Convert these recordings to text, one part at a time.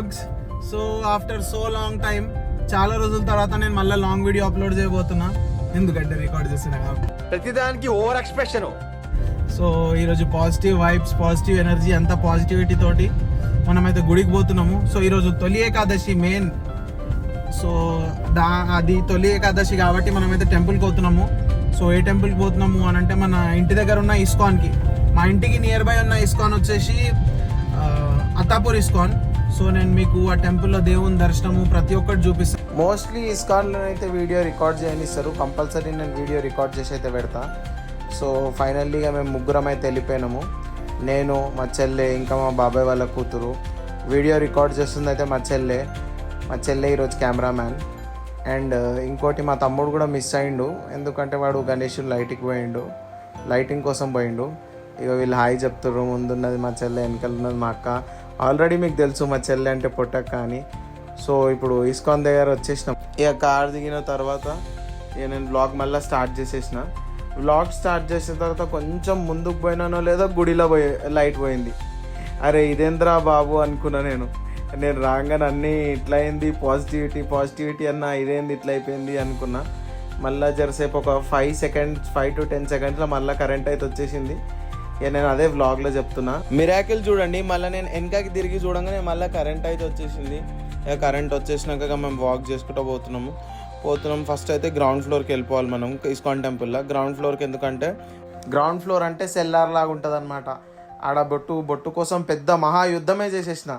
Vlogs so after so long time చాలా రోజుల తర్వాత నేను మళ్ళీ లాంగ్ వీడియో అప్లోడ్ చేయబోతున్నా. ఎందుకంటే రికార్డ్ కాబట్టి. ప్రతిదానికి ఓవర్ ఎక్స్ప్రెషన్ సో ఈరోజు పాజిటివ్ వైబ్స్ పాజిటివ్ ఎనర్జీ అంతా పాజిటివిటీ తోటి మనమైతే గుడికి పోతున్నాము. సో ఈరోజు తొలి ఏకాదశి మెయిన్ సో దా అది తొలి ఏకాదశి కాబట్టి మనమైతే టెంపుల్కి పోతున్నాము. సో ఏ టెంపుల్కి పోతున్నాము అని అంటే మన ఇంటి దగ్గర ఉన్న ఇస్కాన్కి మా ఇంటికి నియర్ బై ఉన్న ఇస్కాన్ వచ్చేసి అత్తాపూర్ ఇస్కాన్ సో నేను మీకు ఆ టెంపుల్లో దేవుని దర్శనము ప్రతి ఒక్కటి చూపిస్తాను మోస్ట్లీ ఇస్కాన్లో అయితే వీడియో రికార్డ్ చేయనిస్తారు. కంపల్సరీ నేను వీడియో రికార్డ్ చేసి అయితే పెడతా. సో ఫైనల్లీగా మేము ముగ్గురం అయితే వెళ్ళిపోయినాము. నేను మా చెల్లె ఇంకా మా బాబాయ్ వాళ్ళ కూతురు. వీడియో రికార్డ్ చేస్తుంది అయితే మా చెల్లె. మా చెల్లె ఈరోజు కెమెరామ్యాన్ అండ్ uh, ఇంకోటి మా తమ్ముడు కూడా మిస్ అయిండు. ఎందుకంటే వాడు గణేష్ లైట్కి పోయిండు. లైటింగ్ కోసం పోయిండు. ఇక వీళ్ళు హాయ్ చెప్తుర్రు. ముందున్నది మా చెల్లె వెనకాల ఉన్నది మా అక్క. ఆల్రెడీ మీకు తెలుసు మా చెల్లె అంటే పొట్టక్క అని. సో ఇప్పుడు ఇస్కాన్ దగ్గర వచ్చేసినాం. ఇక కార్ దిగిన తర్వాత ఇక నేను బ్లాగ్ మళ్ళీ స్టార్ట్ చేసేసిన. బ్లాగ్ స్టార్ట్ చేసిన తర్వాత కొంచెం ముందుకు పోయినానో లేదో గుడిలో పోయి లైట్ పోయింది. అరే ఇదేంద్రా బాబు అనుకున్నా నేను. నేను రాగానే అన్నీ ఇట్లా అయింది పాజిటివిటీ పాజిటివిటీ అన్న ఇదేంది ఇట్లా అయిపోయింది అనుకున్నా. మళ్ళీ జరసేపు ఒక five seconds five to ten సెకండ్స్లో మళ్ళీ కరెంట్ అయితే వచ్చేసింది. నేను అదే వ్లాగ్లో చెప్తున్నా. మిరాకిల్ చూడండి మళ్ళీ నేను వెనకకి తిరిగి చూడంగానే మళ్ళీ కరెంట్ అయితే వచ్చేసింది. కరెంట్ వచ్చేసినాక మేము వాక్ చేసుకుంటూ పోతున్నాము. పోతున్నాం ఫస్ట్ అయితే గ్రౌండ్ ఫ్లోర్కి వెళ్ళిపోవాలి మనం ఇస్కాన్ టెంపుల్లో గ్రౌండ్ ఫ్లోర్కి ఎందుకంటే గ్రౌండ్ ఫ్లోర్ అంటే సెల్లార్ లాగా ఉంటుంది అనమాట ఆడ బొట్టు బొట్టు కోసం పెద్ద మహాయుద్ధమే చేసేసిన.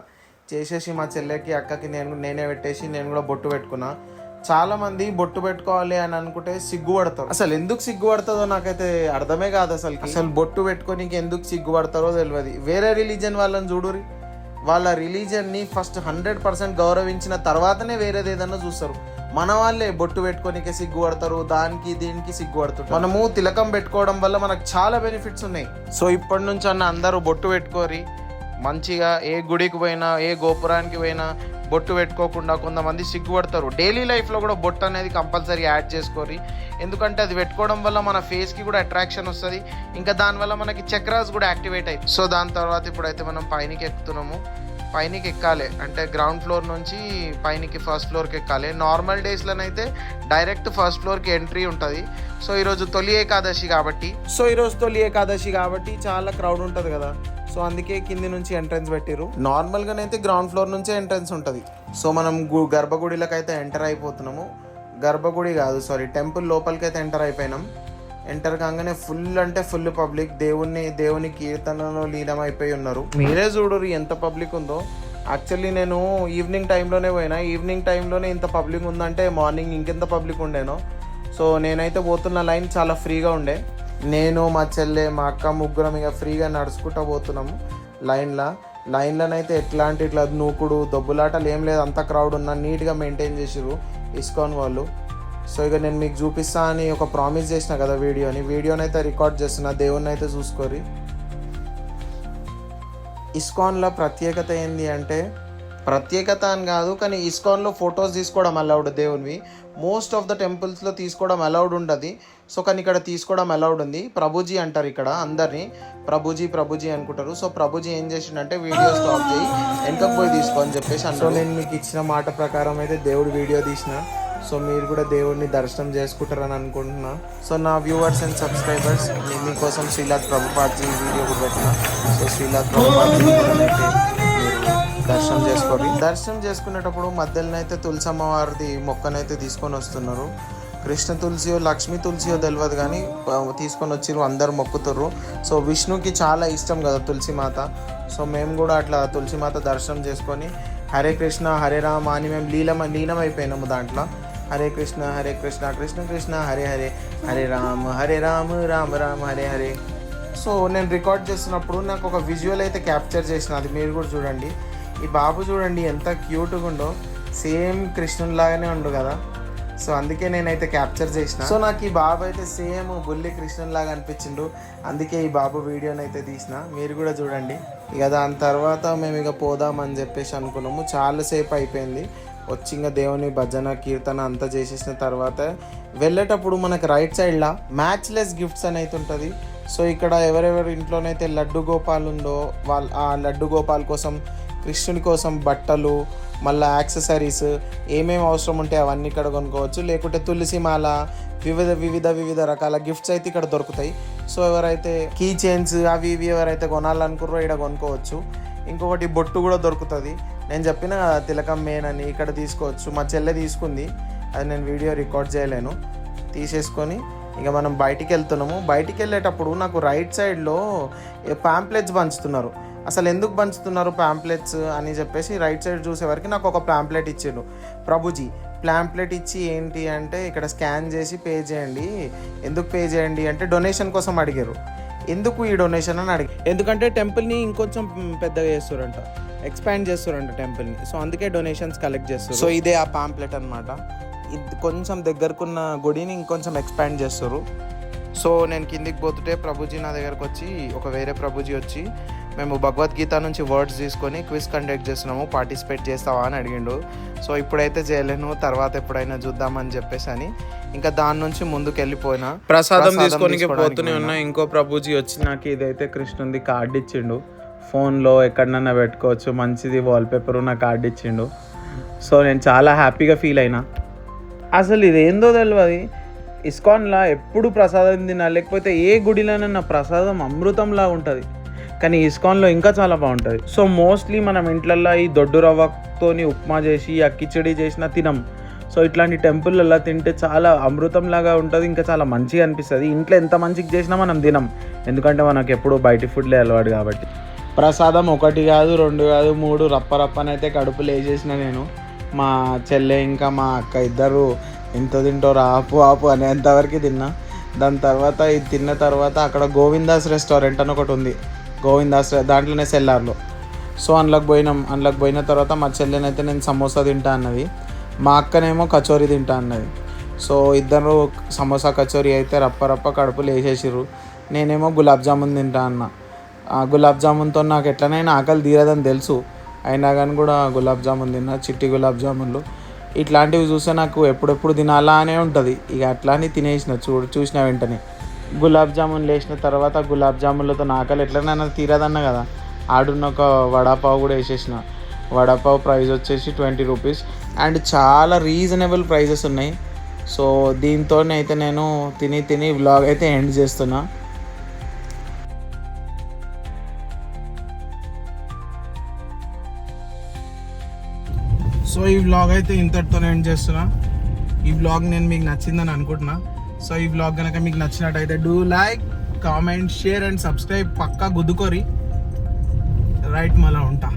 చేసేసి మా చెల్లెకి అక్కకి నేను నేనే పెట్టేసి నేను కూడా బొట్టు పెట్టుకున్నా. చాలా మంది బొట్టు పెట్టుకోవాలి అని అనుకుంటే సిగ్గుపడతారు. అసలు ఎందుకు సిగ్గుపడుతుందో నాకైతే అర్థమే కాదు అసలు అసలు బొట్టు పెట్టుకొని ఎందుకు సిగ్గుపడతారో తెలియదు వేరే రిలీజన్ వాళ్ళని చూడురి వాళ్ళ రిలీజన్ని ఫస్ట్ హండ్రెడ్ పర్సెంట్ గౌరవించిన తర్వాతనే వేరేది ఏదన్నా చూస్తారు. మన వాళ్ళే బొట్టు పెట్టుకోనికే సిగ్గుపడతారు దానికి దీనికి సిగ్గుపడుతుంటారు. మనము తిలకం పెట్టుకోవడం వల్ల మనకు చాలా బెనిఫిట్స్ ఉన్నాయి. సో ఇప్పటి నుంచి అన్న అందరూ బొట్టు పెట్టుకోరి మంచిగా ఏ గుడికి పోయినా ఏ గోపురానికి పోయినా బొట్టు పెట్టుకోకుండా కొంతమంది సిగ్గుపడతారు. డైలీ లైఫ్లో కూడా బొట్టు అనేది కంపల్సరీ యాడ్ చేసుకోరి ఎందుకంటే అది పెట్టుకోవడం వల్ల మన ఫేస్కి కూడా అట్రాక్షన్ వస్తుంది. ఇంకా దానివల్ల మనకి చక్రాస్ కూడా యాక్టివేట్ అవుతుంది సో దాని తర్వాత ఇప్పుడైతే మనం పైనకి ఎక్కుతున్నాము. పైనకి ఎక్కాలి. అంటే గ్రౌండ్ ఫ్లోర్ నుంచి పైనకి ఫస్ట్ ఫ్లోర్కి ఎక్కాలి. నార్మల్ డేస్లోనైతే డైరెక్ట్ ఫస్ట్ ఫ్లోర్కి ఎంట్రీ ఉంటుంది. సో ఈరోజు తొలి ఏకాదశి కాబట్టి. సో ఈరోజు తొలి ఏకాదశి కాబట్టి చాలా క్రౌడ్ ఉంటుంది కదా. సో అందుకే కింది నుంచి ఎంట్రన్స్ పెట్టిరు నార్మల్గానైతే గ్రౌండ్ ఫ్లోర్ నుంచే ఎంట్రన్స్ ఉంటుంది. సో మనం గు గర్భగుడిలోకి అయితే ఎంటర్ అయిపోతున్నాము. గర్భగుడి కాదు సారీ టెంపుల్ లోపలికి అయితే ఎంటర్ అయిపోయినాం. ఎంటర్ కాగానే ఫుల్ అంటే ఫుల్ పబ్లిక్ దేవుణ్ణి దేవుని కీర్తనలో లీనమైపోయి ఉన్నారు. మీరే చూడరు ఎంత పబ్లిక్ ఉందో. యాక్చువల్లీ నేను ఈవినింగ్ టైంలోనే పోయినా. ఈవినింగ్ టైంలోనే ఇంత పబ్లిక్ ఉందంటే మార్నింగ్ ఇంకెంత పబ్లిక్ ఉండేనో. సో నేనైతే పోతున్న లైన్ చాలా ఫ్రీగా ఉండే. నేను మా చెల్లె మా అక్క ముగ్గురం ఇక ఫ్రీగా నడుచుకుంటూ పోతున్నాము లైన్లో. లైన్లోనైతే ఎట్లాంటి ఇట్లా నూకుడు దొబ్బులాటలు ఏం లేదు. అంత క్రౌడ్ ఉన్నా నీట్గా మెయింటైన్ చేసిరు ఇస్కాన్ వాళ్ళు. సో ఇక నేను మీకు చూపిస్తా అని ఒక ప్రామిస్ చేసిన కదా వీడియోని. వీడియోని అయితే రికార్డ్ చేస్తున్నా దేవుణ్ణి అయితే చూసుకోరి ఇస్కాన్లో ప్రత్యేకత ఏంది అంటే ప్రత్యేకత అని కాదు కానీ ఇస్కాన్లో ఫొటోస్ తీసుకోవడం అలౌడ్ దేవునివి. మోస్ట్ ఆఫ్ ద టెంపుల్స్లో తీసుకోవడం అలౌడ్ ఉండదు సో కానీ ఇక్కడ తీసుకోవడం అలౌడ్ ఉంది. ప్రభుజీ అంటారు ఇక్కడ అందరినీ. ప్రభుజీ ప్రభుజీ అనుకుంటారు. సో ప్రభుజీ ఏం చేసిండంటే వీడియో స్టాప్ చేయి వెనకకు పోయి తీసుకో అని చెప్పేసి సో నేను మీకు ఇచ్చిన మాట ప్రకారం అయితే దేవుడు వీడియో తీసిన. సో మీరు కూడా దేవుడిని దర్శనం చేసుకుంటారని అనుకుంటున్నా. సో నా వ్యూవర్స్ అండ్ సబ్స్క్రైబర్స్ నేను మీకోసం శ్రీలాద్ ప్రభుపాద్జీ వీడియో కూడా పెట్టిన. సో శ్రీలాద్ ప్రభుపాద్జీ దర్శనం చేసుకోండి. దర్శనం చేసుకునేటప్పుడు మధ్యలో అయితే తులసమ్మ వారిది మొక్కనైతే తీసుకొని వస్తున్నారు. కృష్ణ తులసియో లక్ష్మీ తులసియో తెలియదు కానీ తీసుకొని వచ్చిర్రు అందరు మొక్కుతుర్రు. సో విష్ణుకి చాలా ఇష్టం కదా తులసి మాత. సో మేము కూడా అట్లా తులసి మాత దర్శనం చేసుకొని హరే కృష్ణ హరే రామ అని మేము లీలమ లీనమైపోయినాము దాంట్లో. హరే కృష్ణ హరే కృష్ణ కృష్ణ కృష్ణ హరే హరే హరే రామ హరే రామ రామ రామ హరే హరే. సో నేను రికార్డ్ చేస్తున్నప్పుడు నాకు ఒక విజువల్ అయితే క్యాప్చర్ చేసిన అది మీరు కూడా చూడండి. ఈ బాబు చూడండి ఎంత క్యూట్గా ఉండో. సేమ్ కృష్ణునిలాగానే ఉండు కదా. సో అందుకే నేనైతే క్యాప్చర్ చేసిన. సో నాకు ఈ బాబు అయితే సేమ్ బుల్లి కృష్ణన్ లాగా అనిపించిండు. అందుకే ఈ బాబు వీడియోని అయితే తీసిన. మీరు కూడా చూడండి. ఇక దాని తర్వాత మేము ఇక పోదామని చెప్పేసి అనుకున్నాము. చాలాసేపు అయిపోయింది. వచ్చి ఇంకా దేవుని భజన కీర్తన అంతా చేసేసిన తర్వాత వెళ్ళేటప్పుడు మనకు రైట్ సైడ్లో మ్యాచ్లెస్ గిఫ్ట్స్ అని అయితే ఉంటుంది. సో ఇక్కడ ఎవరెవరి ఇంట్లోనైతే లడ్డు గోపాల్ ఉందో వాళ్ళ ఆ లడ్డు గోపాల్ కోసం కృష్ణుని కోసం బట్టలు మళ్ళీ యాక్సెసరీస్ ఏమేమి అవసరం ఉంటే అవన్నీ ఇక్కడ కొనుక్కోవచ్చు. లేకుంటే తులసి మాల వివిధ వివిధ వివిధ రకాల గిఫ్ట్స్ అయితే ఇక్కడ దొరుకుతాయి. సో ఎవరైతే కీ చైన్స్ అవి ఇవి ఎవరైతే కొనాలనుకున్నారో ఇక్కడ కొనుక్కోవచ్చు. ఇంకొకటి బొట్టు కూడా దొరుకుతుంది. నేను చెప్పిన కదా, తిలకం మెయిన్ అని ఇక్కడ తీసుకోవచ్చు. మా చెల్లె తీసుకుంది. అది నేను వీడియో రికార్డ్ చేయలేను. తీసేసుకొని ఇక మనం బయటికి వెళ్తున్నాము. బయటికి వెళ్ళేటప్పుడు నాకు రైట్ సైడ్లో పాంప్లెట్స్ పంచుతున్నారు. అసలు ఎందుకు పంచుతున్నారు ప్యాంప్లెట్స్ అని చెప్పేసి రైట్ సైడ్ చూసేవరకు నాకు ఒక ప్యాంప్లెట్ ఇచ్చిండు. ప్రభుజీ ప్యాంప్లెట్ ఇచ్చి ఏంటి అంటే ఇక్కడ స్కాన్ చేసి పే చేయండి. ఎందుకు పే చేయండి? అంటే డొనేషన్ కోసం అడిగారు. ఎందుకు ఈ డొనేషన్ అని అడిగి ఎందుకంటే టెంపుల్ని ఇంకొంచెం పెద్దగా చేస్తారంట. ఎక్స్పాండ్ చేస్తారంట టెంపుల్ని సో అందుకే డొనేషన్స్ కలెక్ట్ చేస్తారు. సో ఇదే ఆ పాంప్లెట్ అనమాట ఇది కొంచెం దగ్గరకున్న గుడిని ఇంకొంచెం ఎక్స్పాండ్ చేస్తారు. సో నేను కిందికి పోతుంటే ప్రభుజీ నా దగ్గరకు వచ్చి ఒక వేరే ప్రభుజీ వచ్చి మేము భగవద్గీత నుంచి వర్డ్స్ తీసుకొని క్విజ్ కండక్ట్ చేస్తున్నాము పార్టిసిపేట్ చేస్తావా అని అడిగిండు. సో ఇప్పుడైతే చేయలేను తర్వాత ఎప్పుడైనా చూద్దామని చెప్పేసి అని ఇంకా దాని నుంచి ముందుకు వెళ్ళిపోయినా ప్రసాదం తీసుకొని పోతూనే ఉన్నా. ఇంకో ప్రభుజీ వచ్చి నాకు ఇదైతే కృష్ణుంది కార్డు ఇచ్చిండు. ఫోన్లో ఎక్కడనన్నా పెట్టుకోవచ్చు. మంచిది వాల్పేపర్ నా కార్డు ఇచ్చిండు. సో నేను చాలా హ్యాపీగా ఫీల్ అయినా. అసలు ఇది ఏందో తెలియదు ఇస్కాన్లా ఎప్పుడు ప్రసాదం తినా లేకపోతే ఏ గుడిలోనన్నా ప్రసాదం అమృతంలా ఉంటుంది. కానీ ఇస్కాన్లో ఇంకా చాలా బాగుంటుంది. సో మోస్ట్లీ మనం ఇంట్లల్లో ఈ దొడ్డు రవ్వతోని ఉప్మా చేసి ఆ కిచడీ చేసిన తినం. సో ఇట్లాంటి టెంపుల్లలో తింటే చాలా అమృతంలాగా ఉంటుంది ఇంకా చాలా మంచిగా అనిపిస్తుంది. ఇంట్లో ఎంత మంచిగా చేసినా మనం తినం. ఎందుకంటే మనకు ఎప్పుడు బయటి ఫుడ్లే అలవాటు కాబట్టి. ప్రసాదం ఒకటి కాదు రెండు కాదు మూడు రప్ప రప్పనైతే కడుపులు వేసేసిన నేను. మా చెల్లె ఇంకా మా అక్క ఇద్దరు ఎంత తింటారు ఆపు ఆపు అనేంతవరకు తిన్నా. దాని తర్వాత ఇది తిన్న తర్వాత అక్కడ గోవిందాస్ రెస్టారెంట్ అని ఒకటి ఉంది. గోవిందాస్ దాంట్లోనే సెల్లార్లో. సో అందులోకి పోయినాం. అందులోకి పోయిన తర్వాత మా చెల్లెనైతే నేను సమోసా తింటా అన్నది. మా అక్కనేమో కచోరీ తింటా అన్నది. సో ఇద్దరు సమోసా కచోరీ అయితే రప్ప రప్ప కడుపులు వేసేసిర్రు నేనేమో గులాబ్ జామున్ తింటా అన్న. ఆ గులాబ్ జామున్తో నాకు ఎట్లనైనా ఆకలి తీరదని తెలుసు. అయినా కానీ కూడా గులాబ్ జామున్ తిన్నా చిట్టి గులాబ్ జామున్లు. ఇట్లాంటివి చూస్తే నాకు ఎప్పుడెప్పుడు తినాలా అనే ఉంటుంది. ఇక అట్లా అని తినేసిన చూడు చూసిన వెంటనే. గులాబ్ జామున్ లేచిన తర్వాత గులాబ్ జామున్లతో నా ఆకలి ఎట్లనైనా తీరదన్న కదా. ఆడున్న ఒక వడాపావ్ కూడా వేసేసిన. వడాపావ్ ప్రైస్ వచ్చేసి ట్వంటీ రూపీస్. అండ్ చాలా రీజనబుల్ ప్రైజెస్ ఉన్నాయి. సో దీంతో అయితే నేను తిని తిని వ్లాగ్ అయితే ఎండ్ చేస్తున్నా. సో ఈ వ్లాగ్ అయితే ఇంతటితో ఎండ్ చేస్తున్నా. ఈ వ్లాగ్ నేను మీకు నచ్చిందని అనుకుంటున్నా. సో ఈ వ్లాగ్ కనుక మీకు నచ్చినట్టయితే do like comment share and subscribe పక్కా గుద్దుకోరి. రైట్ మళ్ళా ఉంటా.